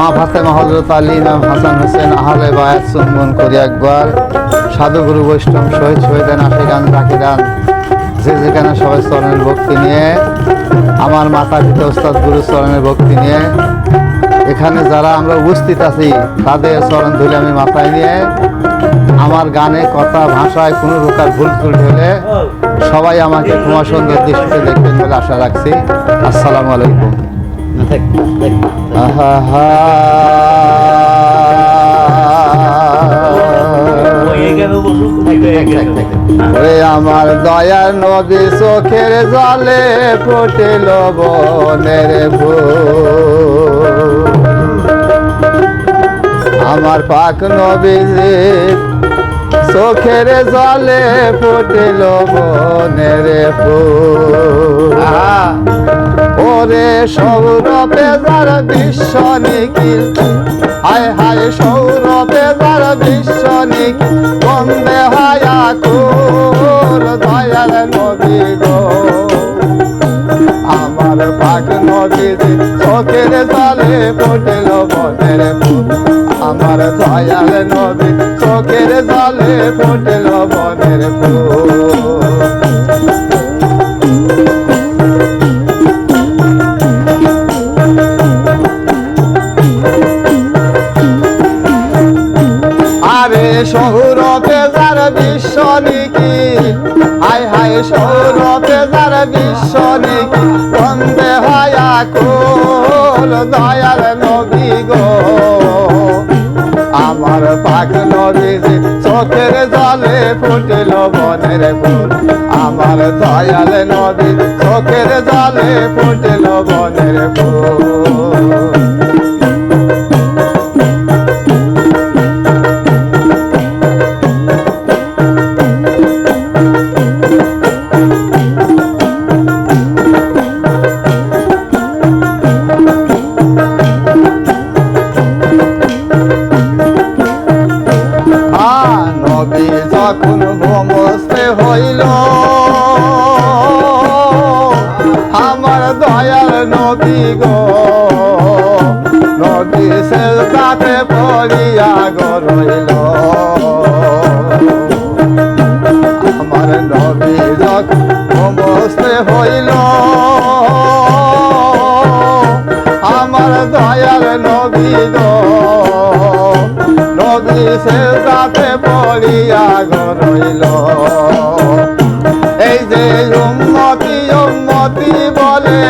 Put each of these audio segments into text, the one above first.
মা ফাতেমা হজরত আলী ইমাম হাসান হোসেন আহলে বায়াত চুম্বন করি একবার। সাধুগুরু বৈষ্ণব শহীদ শহীদান আশিগান রাখিদান যে যেখানে সবাই চরণের ভক্তি নিয়ে, আমার মাতা পিতা ওস্তাদ গুরু চরণের ভক্তি নিয়ে, এখানে যারা আমরা উপস্থিত আছি, তাদের চরণ ধুলে আমি মাথায় নিয়ে, আমার গানে, কথা, ভাষায় কোনো প্রকার ভুল ত্রুটি হলে সবাই আমাকে ক্ষমা সুন্দর দৃষ্টিতে দেখবেন বলে আশা রাখছি। আসসালামু আলাইকুম। আহা ওরে আমার দয়ার নবী চোখের জলে ফুটিল বনের আমার পাক নবীজির চোখের জলে ফুটিল বনের ফুল সৌরভে যার বিশ্ব নিখিল। হায় হায় সৌরভে যার বিশ্ব নিখিল। বন্দে হায়া কুল দয়াল নবী গো। আমার পাক নবীজি চোখের জলে ফুটিল বনের ফুল। আমার দয়াল নবী চোখের জলে ফুটিল বনের ফুল। সৌরভে যার বিশ্ব নিকি? হায় হায় সৌরভে যার বিশ্ব নিকি? বন্দে হায়া কোল দয়াল নবী গো। আমার পাক নবীজি চোখের জলে ফুটিল বনের ফুল। আমার দয়াল নবী চোখের জলে ফুটিল বনের ফুল। নবী যখন ভমস্তে হইল আমার দয়াল নবী গো নবী সে তাতে পড়িয়া গো রইল। দয়াল নবী গো। নবী সেজদাতে পড়িয়া গরইল এই যে উম্মতি উম্মতি বলে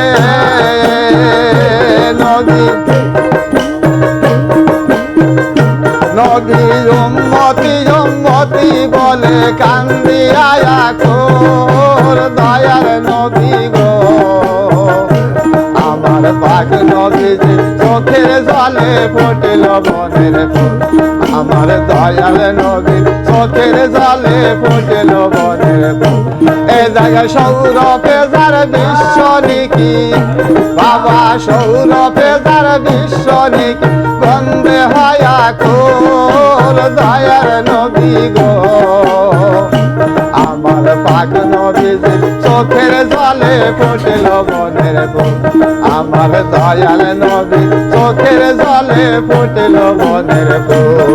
নবী নবী উম্মতি উম্মতি বলে কান্দিয়া কোর দয়ার নবী গো। জলে ফুটিল বনের ফুল। আমার দয়াল নবী চোখের জলে ফুটিল বনের ফুল। এ জায়গায় সৌরভে যার বিশ্ব নিকি, বাবা সৌরভে যার বিশ্ব নিকি গন্ধে হয়া খোল দয়ার নবী গো। আমার পাক নবীজি চোখের জলে আমার দয়াল নবী চোখের জলে ফুটিল বনের ফুল।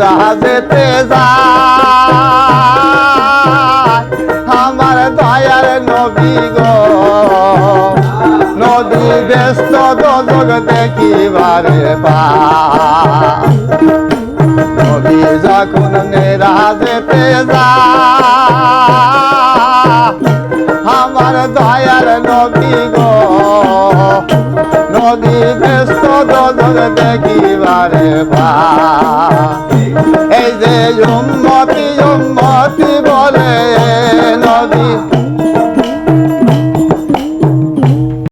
নেরাজেতে যায়। আমার দয়ার নবী গো, নদী ব্যস্ত দোজক দেখিবারে পা নদী যখন নেরাজেতে যায়, আমার দয়ার নবী গো, নদী ব্যস্ত দোজক দেখিবারে পা